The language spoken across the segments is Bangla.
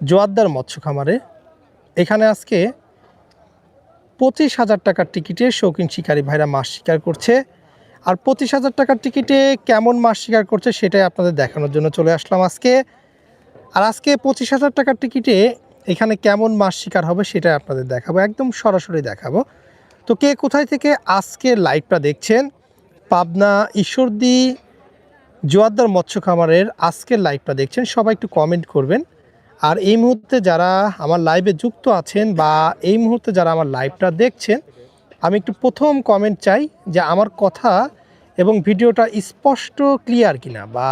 জোয়ারদার মৎস্য খামারে এখানে আজকে পঁচিশ হাজার টাকার টিকিটে শৌখিন শিকারী ভাইরা মাছ শিকার করছে। আর পঁচিশ হাজার টাকার টিকিটে কেমন মাছ শিকার করছে সেটাই আপনাদের দেখানোর জন্য চলে আসলাম আজকে। আর আজকে পঁচিশ হাজার টাকার টিকিটে এখানে কেমন মাছ শিকার হবে সেটাই আপনাদের দেখাবো, একদম সরাসরি দেখাবো। তো কে কোথায় থেকে আজকে লাইভটা দেখছেন? পাবনা ঈশ্বরদী জোয়ারদার মৎস্য খামারের আজকের লাইভটা দেখছেন, সবাই একটু কমেন্ট করবেন। আর এই মুহূর্তে যারা আমার লাইভে যুক্ত আছেন বা এই মুহূর্তে যারা আমার লাইভটা দেখছেন, আমি একটু প্রথম কমেন্ট চাই যে আমার কথা এবং ভিডিওটা স্পষ্ট ক্লিয়ার কিনা বা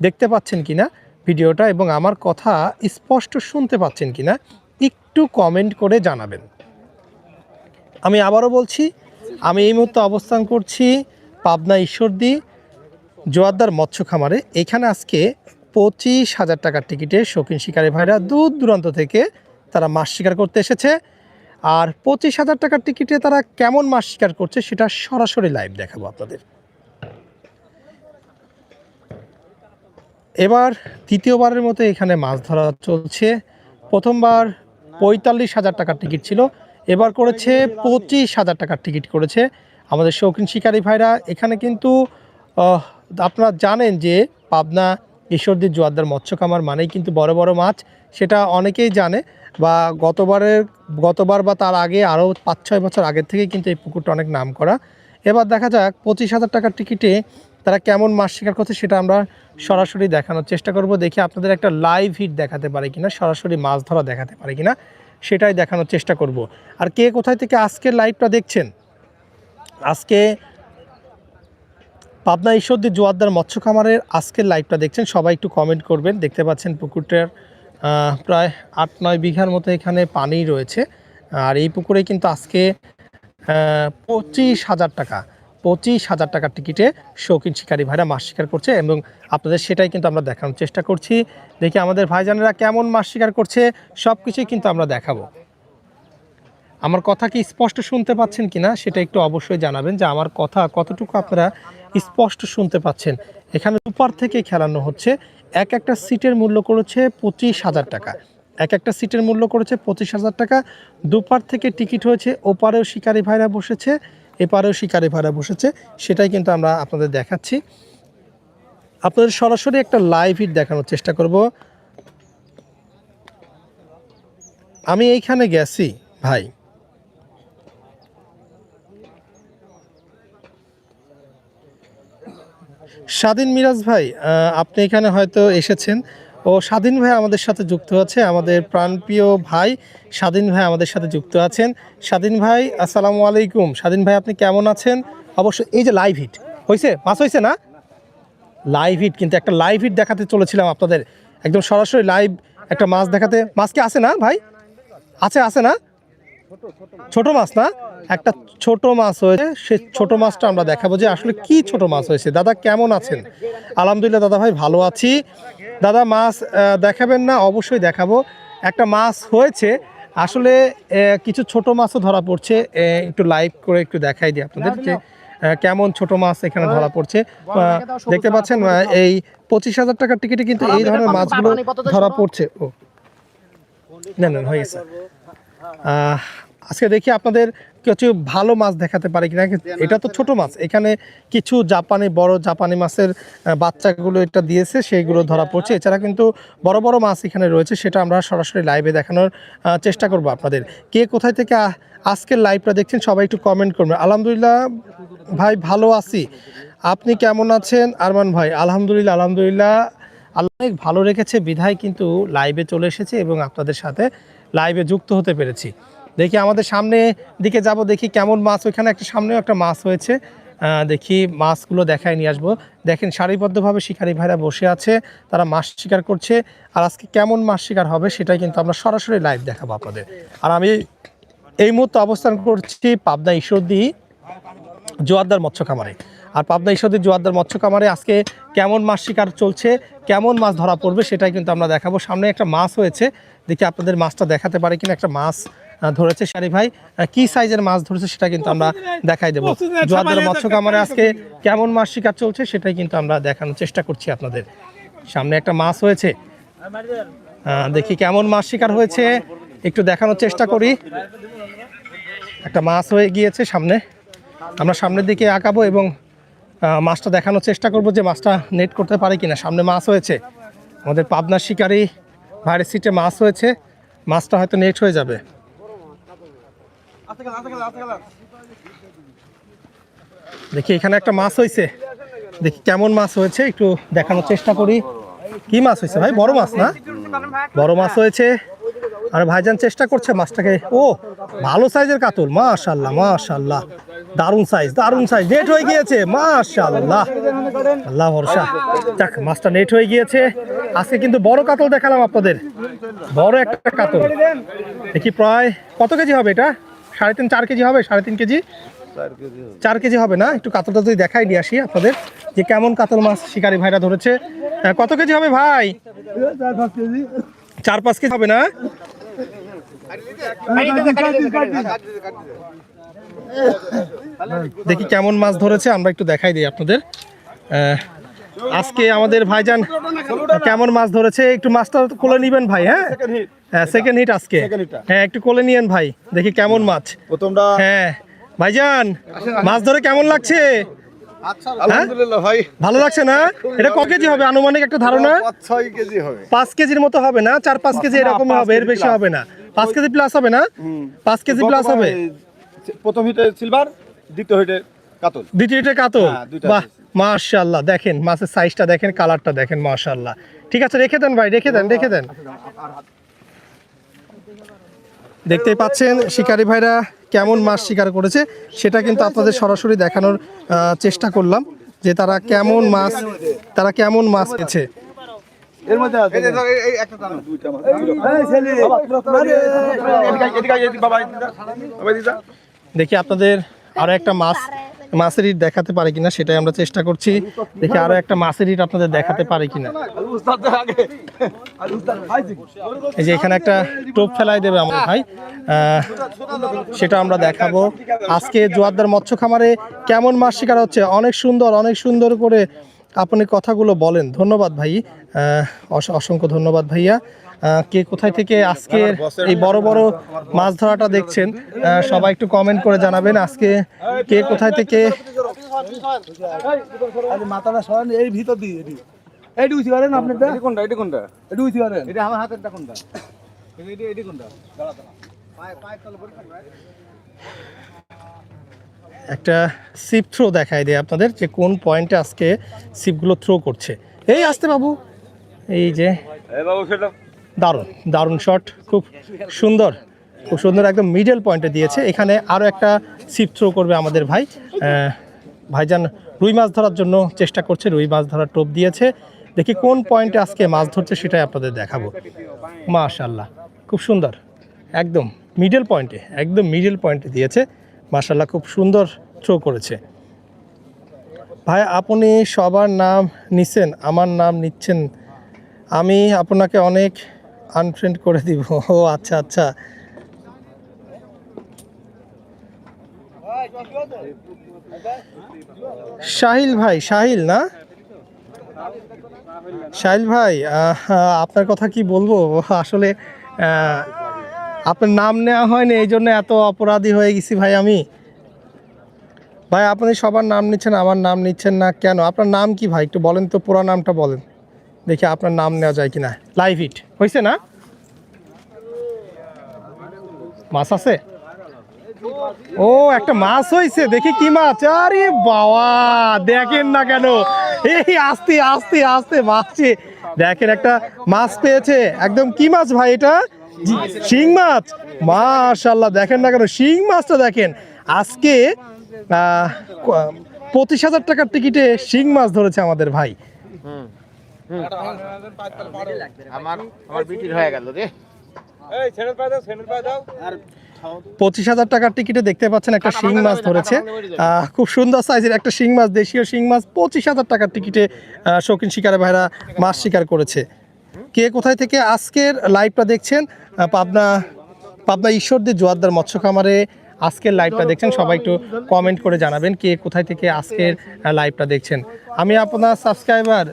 দেখতে পাচ্ছেন কিনা ভিডিওটা এবং আমার কথা স্পষ্ট শুনতে পাচ্ছেন কিনা একটু কমেন্ট করে জানাবেন। আমি আবারও বলছি, আমি এই মুহূর্তে অবস্থান করছি পাবনা ঈশ্বরদী জোয়ারদার মৎস্য খামারে। এখানে আজকে পঁচিশ হাজার টাকার টিকিটে শৌখিন শিকারী ভাইরা দূর দূরান্ত থেকে তারা মাছ শিকার করতে এসেছে। আর পঁচিশ হাজার টাকার টিকিটে তারা কেমন মাছ শিকার করছে সেটা সরাসরি লাইভ দেখাবো আপনাদের। এবার তৃতীয়বারের মতো এখানে মাছ ধরা চলছে। প্রথমবার পঁয়তাল্লিশ হাজার টাকার টিকিট ছিল। এবার করেছে পঁচিশ হাজার টাকার টিকিট করেছে। আমাদের শৌখিন শিকারী ভাইরা এখানে কিন্তু আপনারা জানেন যে পাবনা ঈশ্বরদীর জোয়ারদার মৎস্য খামার মানেই কিন্তু বড় বড় মাছ, সেটা অনেকেই জানে বা গতবারের, গতবার বা তার আগে আরও পাঁচ ছয় বছর আগের থেকেই কিন্তু এই পুকুরটা অনেক নাম করা এবার দেখা যাক পঁচিশ হাজার টাকার টিকিটে তারা কেমন মাছ শিকার করছে সেটা আমরা সরাসরি দেখানোর চেষ্টা করব, দেখি আপনাদের একটা লাইভ হিট দেখাতে পারে কিনা, সরাসরি মাছ ধরা দেখাতে পারে কিনা, সেটাই দেখানোর চেষ্টা করব। আর কে কোথায় থেকে আজকের লাইভটা দেখছেন? আজকে পাবনা ঈশ্বরদী জোয়ারদার মৎস্য খামারের আজকের লাইভটা দেখছেন। সবাই একটু কমেন্ট করবেন। দেখতে পাচ্ছেন পুকুরটার প্রায় আট নয় বিঘার মতো এখানে পানি রয়েছে। আর এই পুকুরে কিন্তু আজকে পঁচিশ হাজার টাকা, পঁচিশ হাজার টাকার টিকিটে শৌখিন শিকারী ভাইরা মাছ শিকার করছে এবং আপনাদের সেটাই কিন্তু আমরা দেখানোর চেষ্টা করছি। দেখি আমাদের ভাইজানেরা কেমন মাছ শিকার করছে সব কিছুই কিন্তু আমরা দেখাবো। আমার কথা কি স্পষ্ট শুনতে পাচ্ছেন কিনা, সেটা একটু অবশ্যই জানাবেন যে আমার কথা কতটুকু আপনারা স্পষ্ট শুনতে পাচ্ছেন। এখানে দুপার থেকে খেলানো হচ্ছে। এক একটা সিটের মূল্য করেছে পঁচিশ হাজার টাকা। এক একটা সিটের মূল্য করেছে পঁচিশ হাজার টাকা। দুপার থেকে টিকিট হয়েছে, ওপারেও শিকারি ভাইরা বসেছে, এপারেও শিকারি ভাইরা বসেছে। সেটাই কিন্তু আমরা আপনাদের দেখাচ্ছি। আপনাদের সরাসরি একটা লাইভ হিট দেখানোর চেষ্টা করব। আমি এইখানে গেছি, ভাই। স্বাধীন মিরাজ ভাই আপনি এখানে হয়তো এসেছেন। ও স্বাধীন ভাই আমাদের সাথে যুক্ত আছে, আমাদের প্রাণপ্রিয় ভাই স্বাধীন ভাই আমাদের সাথে যুক্ত আছেন। স্বাধীন ভাই, আসসালামু আলাইকুম। স্বাধীন ভাই, আপনি কেমন আছেন? অবশ্যই, এই যে লাইভ হিট হয়েছে মাছ হয়েছে না? লাইভ হিট কিন্তু একটা লাইভ হিট দেখাতে চলেছিলাম আপনাদের। একদম সরাসরি লাইভ একটা মাছ দেখাতে। মাছ কি আছে না ভাই? আছে আছে না? ছোট মাছ না? একটা ছোট মাছ হয়েছে সে ছোট মাছটা আমরা দেখাবো যে আসলে কি ছোট মাছ হয়েছে। দাদা কেমন আছেন? আলহামদুলিল্লাহ দাদা ভাই ভালো আছি। দাদা মাছ দেখাবেন না, অবশ্যই দেখাবো। একটা মাছ হয়েছে, আসলে কিছু ছোট মাছও ধরা পড়ছে। একটু লাইভ করে একটু দেখাই দিই আপনাদের যে কেমন ছোট মাছ এখানে ধরা পড়ছে। দেখতে পাচ্ছেন এই পঁচিশ হাজার টাকার টিকিটে কিন্তু এই ধরনের মাছগুলো ধরা পড়ছে। ও। না না, হয়ে গেছে। আজকে দেখি আপনাদের কিছু ভালো মাছ দেখাতে পারি কিনা। এটা তো ছোট মাছ। এখানে কিছু জাপানি, বড় জাপানি মাছের বাচ্চাগুলো এটা দিয়েছে, সেইগুলো ধরা পড়ছে। এছাড়া কিন্তু বড় বড় মাছ এখানে রয়েছে, সেটা আমরা সরাসরি লাইভে দেখানোর চেষ্টা করব আপনাদের। কে কোথায় থেকে আজকের লাইভটা দেখছেন সবাই একটু কমেন্ট করবেন। আলহামদুলিল্লাহ ভাই, ভালো আছি। আপনি কেমন আছেন? আরমান ভাই, আলহামদুলিল্লাহ আলহামদুলিল্লাহ। আল্লাহ ভালো রেখেছে, বিধায় কিন্তু লাইভে চলে এসেছে এবং আপনাদের সাথে লাইভে যুক্ত হতে পেরেছি। দেখি আমাদের সামনে দিকে যাব, দেখি কেমন মাছ, ওইখানে একটা সামনেও একটা মাছ হয়েছে। দেখি মাছগুলো দেখায় নিয়ে আসব। দেখেন, সারিবদ্ধভাবে শিকারী ভাইরা বসে আছে, তারা মাছ শিকার করছে। আর আজকে কেমন মাছ শিকার হবে সেটাই কিন্তু আমরা সরাসরি লাইভ দেখাবো আপনাদের। আর আমি এই মুহূর্তে অবস্থান করছি পাবনা ঈশ্বরদী জোয়ারদার মৎস্য খামারে। আর পাবনা ঈশ্বরদীর জোয়ারদার মৎস্য খামারে আজকে কেমন মাছ শিকার চলছে, কেমন মাছ ধরা পড়বে সেটাই কিন্তু আমরা দেখাবো। সামনে একটা মাছ হয়েছে দেখি আপনাদের মাছটা দেখাতে পারে কিনা। একটা মাছ ধরেছে শারি ভাই। কি সাইজের মাছ ধরেছে সেটা কিন্তু আমরা দেখাই দেবো। জোয়ারদার মৎস্য খামারে আজকে কেমন মাছ শিকার চলছে সেটাই কিন্তু আমরা দেখানোর চেষ্টা করছি আপনাদের। সামনে একটা মাছ হয়েছে। দেখি কেমন মাছ শিকার হয়েছে। একটু দেখানোর চেষ্টা করি। একটা মাছ হয়ে গিয়েছে সামনে। আমরা সামনের দিকে আঁকাবো এবং মাছটা দেখানোর চেষ্টা করব যে মাছটা নেট করতে পারে কিনা। সামনে মাছ হয়েছে। আমাদের পাবনার শিকারি ভাইরের সিটে মাছ হয়েছে মাছটা হয়তো নেট হয়ে যাবে। দেখি এখানে একটা মাছ হয়েছে। দেখি কেমন মাছ হয়েছে, একটু দেখানোর চেষ্টা করি। কি মাছ হয়েছে ভাই? বড় মাছ না? বড় মাছ হয়েছে। আর ভাইজান চেষ্টা করছে মাছটাকে। ও, ভালো সাইজের কাতল, মাশাল্লাহ মাশাল্লাহ। দারুণ সাইজ দারুণ সাইজ। নেট হয়ে গিয়েছে, মাশাল্লাহ। আল্লাহ ভরসা। যাক, মাছটা নেট হয়ে গিয়েছে। আজকে কিন্তু বড় কাতল দেখালাম আপনাদের। বড় একটা কাতল। দেখি প্রায় কত কেজি হবে এটা? সাড়ে তিন, চার কেজি হবে? সাড়ে তিন কেজি? চার কেজি হবে না? একটু কাতলটা যদি দেখাই নিয়ে আসি আপনাদের, যে কেমন কাতল মাছ শিকারি ভাইরা ধরেছে। কত কেজি হবে ভাই? চার, পাঁচ কেজি হবে না? দেখি কেমন মাছ ধরেছে, আমরা একটু দেখাই দিই আপনাদের। আজকে আমাদের ভাইজান কেমন মাছ ধরেছে? একটু মাছটা কোলে নিবেন ভাই হ্যাঁ? হ্যাঁ সেকেন্ড হিট আজকে। হ্যাঁ একটু কোলে নিয়েন ভাই দেখি কেমন মাছ। প্রথমটা হ্যাঁ ভাইজান মাছ ধরে কেমন লাগছে? ভাই। ভালো লাগছে না? এটা ক কেজি হবে? আনুমানিক একটা ধারণা? পাঁচ কেজি হবে। পাঁচ কেজির মতো হবে না? চার পাঁচ কেজি এরকম হবে এর বেশি হবে না। পাঁচ কেজি প্লাস হবে না? পাঁচ কেজি প্লাস হবে? প্রথম হিটে সিলভার দ্বিতীয় হিটে কাতল। দ্বিতীয় এটা কাতল? হ্যাঁ, বাহ আছে। মাশাল্লাহ দেখেন মাছের সাইজটা দেখেন কালারটা দেখেন মাশাল্লাহ ঠিক আছে রেখে দেন ভাই রেখে দেন রেখে দেন। দেখতেই পাচ্ছেন শিকারী ভাইরা কেমন মাছ শিকার করেছে। সেটা কিন্তু আপনাদের সরাসরি দেখানোর চেষ্টা করলাম যে তারা কেমন মাছ তারা কেমন মাছ পেয়েছে এর মধ্যে আছে। এই একটা টানো দুইটা মাছ। এদিকে এদিকে এদিকে বাবা এদিকে বাবা এদিকে দেখি আপনাদের আরও একটা মাছ মাছের ইট দেখাতে পারে কিনা সেটাই আমরা চেষ্টা করছি। দেখি আরও একটা মাছের ইট আপনাদের দেখাতে পারে কিনা। এই যে এখানে একটা টোপ ফেলাই দেবে আমার ভাই। সেটা আমরা দেখাবো। আজকে জোয়ারদার মৎস্য খামারে কেমন মাছ শিকার হচ্ছে? অনেক সুন্দর অনেক সুন্দর করে আপনি কথাগুলো বলেন। ধন্যবাদ ভাই। অস- অসংখ্য ধন্যবাদ ভাইয়া। কে কোথায় থেকে আজকে এই বড় বড় মাছ ধরাটা দেখছেন সবাই একটু কমেন্ট করে জানাবেন আজকে কে কোথায় থেকে মাথাটা সরান এই ভিতর দিয়ে এটি উঠতে পারেন এটা? কোনটা এটা কোনটা? এটি উঠতে পারেন। এটা আমার হাতেরটা কোনটা? এটা এটা কোনটা? একটা সিপ থ্রো দেখাই দেয় আপনাদের যে কোন পয়েন্টে আজকে সিপগুলো থ্রো করছে। এই আসতে বাবু এই যে বাবু সেটা দারুণ দারুণ শট খুব সুন্দর খুব সুন্দর একদম মিডল পয়েন্টে দিয়েছে। এখানে আরও একটা সিপ থ্রো করবে আমাদের ভাই। ভাইজান রুই মাছ ধরার জন্য চেষ্টা করছে, রুই মাছ ধরার টোপ দিয়েছে। দেখি কোন পয়েন্টে আজকে মাছ ধরছে সেটাই আপনাদের দেখাবো। মাশাল্লাহ খুব সুন্দর, একদম মিডল পয়েন্টে একদম মিডল পয়েন্টে দিয়েছে। মাশাল্লাহ খুব সুন্দর থ্রো করেছে। ভাই, আপনি সবার নাম নিচ্ছেন আমার নাম নিচ্ছেন। আমি আপনাকে অনেক আনফ্রেন্ড করে দিব। ও আচ্ছা আচ্ছা। সাহিল ভাই সাহিল না? সাহিল ভাই আপনার কথা কি বলব? আসলে আপনার নাম নেওয়া হয়নি, এই জন্য এত অপরাধী হয়ে গেছি ভাই আমি। ভাই, আপনি সবার নাম নিচ্ছেন, আমার নাম নিচ্ছেন না কেন? আপনার নাম কি ভাই? একটু বলেন তো, পুরো নামটা বলেন। দেখি আপনার নাম নেওয়া যায় কিনা। লাইভ হিট হয়েছে না? মাছ আছে? ও, একটা মাছ হয়েছে দেখি কি মাছ। আরে বাবা, দেখেন না কেন। এই আস্তে আস্তে আস্তে মাছছে দেখেন একটা মাছ পেয়েছে। একদম কি মাছ ভাই এটা? শিং মাছ। মাশাল্লাহ দেখেন না কেন। শিং মাছটা দেখেন। আজকে পঁচিশ হাজার টাকার টিকিটে শিং মাছ ধরেছে আমাদের ভাই। আমার আমার বিটির হয়ে গেল রে। এই ছেড়ে পায় দাও ছেড়ে পায় দাও। আর পঁচিশ হাজার টাকার টিকিটে দেখতে পাচ্ছেন একটা শিং মাছ ধরেছে। খুব সুন্দর সাইজের একটা শিং মাছ দেশীয় শিং মাছ পঁচিশ হাজার টাকার টিকিটে শৌখিন শিকারে ভাইরা মাছ শিকার করেছে। কে কোথায় থেকে আজকের লাইভটা দেখছেন? পাবনা পাবনা ঈশ্বরদের জোয়ারদার মৎস্য খামারে আজকের লাইভটা দেখছেন সবাই একটু কমেন্ট করে জানাবেন কে কোথায় থেকে আজকের লাইভটা দেখছেন। আমি আপনার সাবস্ক্রাইবার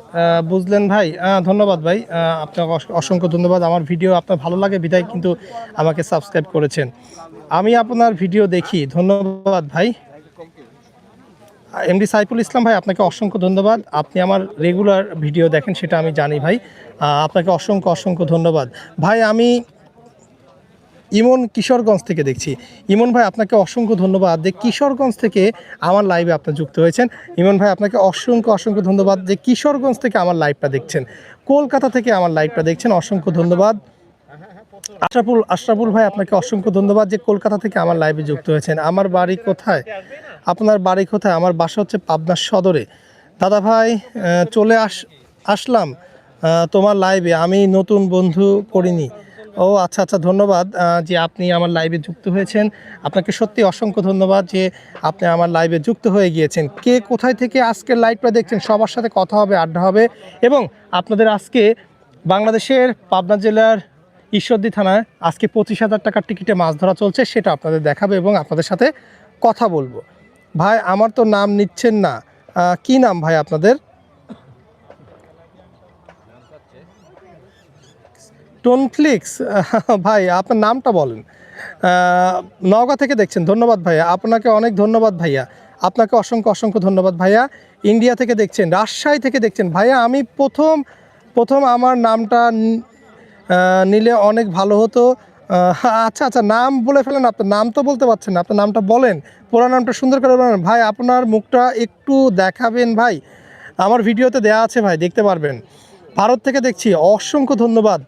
বুঝলেন ভাই ধন্যবাদ ভাই আপনাকে অস- অসংখ্য ধন্যবাদ। আমার ভিডিও আপনার ভালো লাগে বিদায় কিন্তু আমাকে সাবস্ক্রাইব করেছেন। আমি আপনার ভিডিও দেখি ধন্যবাদ ভাই। এমডি সাইফুল ইসলাম ভাই আপনাকে অসংখ্য ধন্যবাদ। আপনি আমার রেগুলার ভিডিও দেখেন সেটা আমি জানি ভাই। আপনাকে অসংখ্য অসংখ্য ধন্যবাদ। ভাই আমি ইমন কিশোরগঞ্জ থেকে দেখছি। ইমন ভাই, আপনাকে অসংখ্য ধন্যবাদ। যে কিশোরগঞ্জ থেকে আমার লাইভে আপনি যুক্ত হয়েছেন। ইমন ভাই, আপনাকে অসংখ্য অসংখ্য ধন্যবাদ যে কিশোরগঞ্জ থেকে আমার লাইভটা দেখছেন। কলকাতা থেকে আমার লাইভটা দেখছেন, অসংখ্য ধন্যবাদ। আশরাফুল আশরাফুল ভাই, আপনাকে অসংখ্য ধন্যবাদ যে কলকাতা থেকে আমার লাইভে যুক্ত হয়েছেন। আমার বাড়ি কোথায়? আপনার বাড়ি কোথায়? আমার বাসা হচ্ছে পাবনার সদরে। দাদা ভাই চলে আস, আসলাম তোমার লাইভে আমি নতুন বন্ধু করিনি। ও আচ্ছা আচ্ছা ধন্যবাদ যে আপনি আমার লাইভে যুক্ত হয়েছেন। আপনাকে সত্যি অসংখ্য ধন্যবাদ যে আপনি আমার লাইভে যুক্ত হয়ে গিয়েছেন। কে কোথায় থেকে আজকের লাইভটা দেখছেন, সবার সাথে কথা হবে, আড্ডা হবে এবং আপনাদের আজকে বাংলাদেশের পাবনা জেলার ঈশ্বরদী থানায় আজকে পঁচিশ হাজার টাকার টিকিটে মাছ ধরা চলছে, সেটা আপনাদের দেখাবে এবং আপনাদের সাথে কথা বলব। ভাই, আমার তো নাম নিচ্ছেন না। কি নাম ভাই আপনাদের? টোনফ্লিক্স ভাই, আপনার নামটা বলেন। নওগাঁ থেকে দেখছেন, ধন্যবাদ ভাইয়া। আপনাকে অনেক ধন্যবাদ ভাইয়া। আপনাকে অসংখ্য অসংখ্য ধন্যবাদ ভাইয়া। ইন্ডিয়া থেকে দেখছেন, রাজশাহী থেকে দেখছেন। ভাইয়া, আমি প্রথম প্রথম আমার নামটা নিলে অনেক ভালো হতো। আচ্ছা আচ্ছা নাম বলে ফেলেন আপনার নাম তো বলতে পারছেন আপনার নামটা বলেন। পুরো নামটা সুন্দর করে বলেন। ভাই, আপনার মুখটা একটু দেখাবেন ভাই। আমার ভিডিওতে দেয়া আছে ভাই, দেখতে পারবেন। ভারত থেকে দেখছি, অসংখ্য ধন্যবাদ।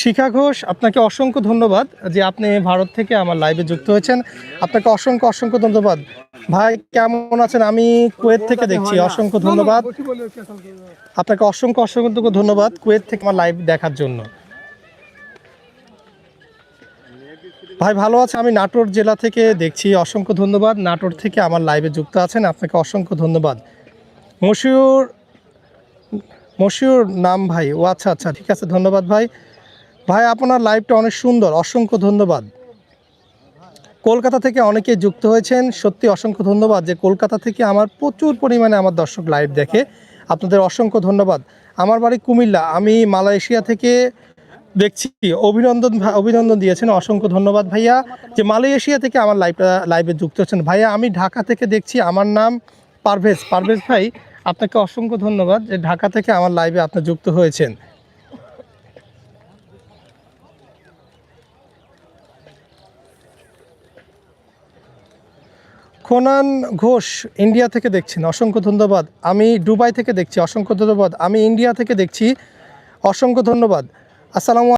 শিখা ঘোষ, আপনাকে অসংখ্য ধন্যবাদ যে আপনি ভারত থেকে আমার লাইভে যুক্ত হয়েছেন। আপনাকে অসংখ্য অসংখ্য ধন্যবাদ। ভাই, কেমন আছেন? আমি কুয়েত থেকে দেখছি। অসংখ্য ধন্যবাদ। আপনাকে অসংখ্য অসংখ্য ধন্যবাদ কুয়েত থেকে আমার লাইভ দেখার জন্য। ভাই, ভালো আছে আমি নাটোর জেলা থেকে দেখছি। অসংখ্য ধন্যবাদ। নাটোর থেকে আমার লাইভে যুক্ত আছেন। আপনাকে অসংখ্য ধন্যবাদ। মশিউর মশিউর নাম ভাই। ও আচ্ছা আচ্ছা ঠিক আছে। ধন্যবাদ ভাই। ভাই, আপনার লাইভটা অনেক সুন্দর। অসংখ্য ধন্যবাদ। কলকাতা থেকে অনেকে যুক্ত হয়েছেন। সত্যি অসংখ্য ধন্যবাদ যে কলকাতা থেকে আমার প্রচুর পরিমাণে আমার দর্শক লাইভ দেখে। আপনাদের অসংখ্য ধন্যবাদ। আমার বাড়ি কুমিল্লা। আমি মালয়েশিয়া থেকে দেখছি। অভিনন্দন অভিনন্দন দিয়েছেন। অসংখ্য ধন্যবাদ ভাইয়া যে মালয়েশিয়া থেকে আমার লাইভটা লাইভে যুক্ত হচ্ছেন ভাইয়া, আমি ঢাকা থেকে দেখছি। আমার নাম পারভেজ। পারভেজ ভাই, আপনাকে অসংখ্য ধন্যবাদ যে ঢাকা থেকে আমার লাইভে আপনি যুক্ত হয়েছেন। খোনান ঘোষ ইন্ডিয়া থেকে দেখছেন, অসংখ্য ধন্যবাদ। আমি দুবাই থেকে দেখছি, অসংখ্য ধন্যবাদ। আমি ইন্ডিয়া থেকে দেখছি, অসংখ্য ধন্যবাদ। আসসালামু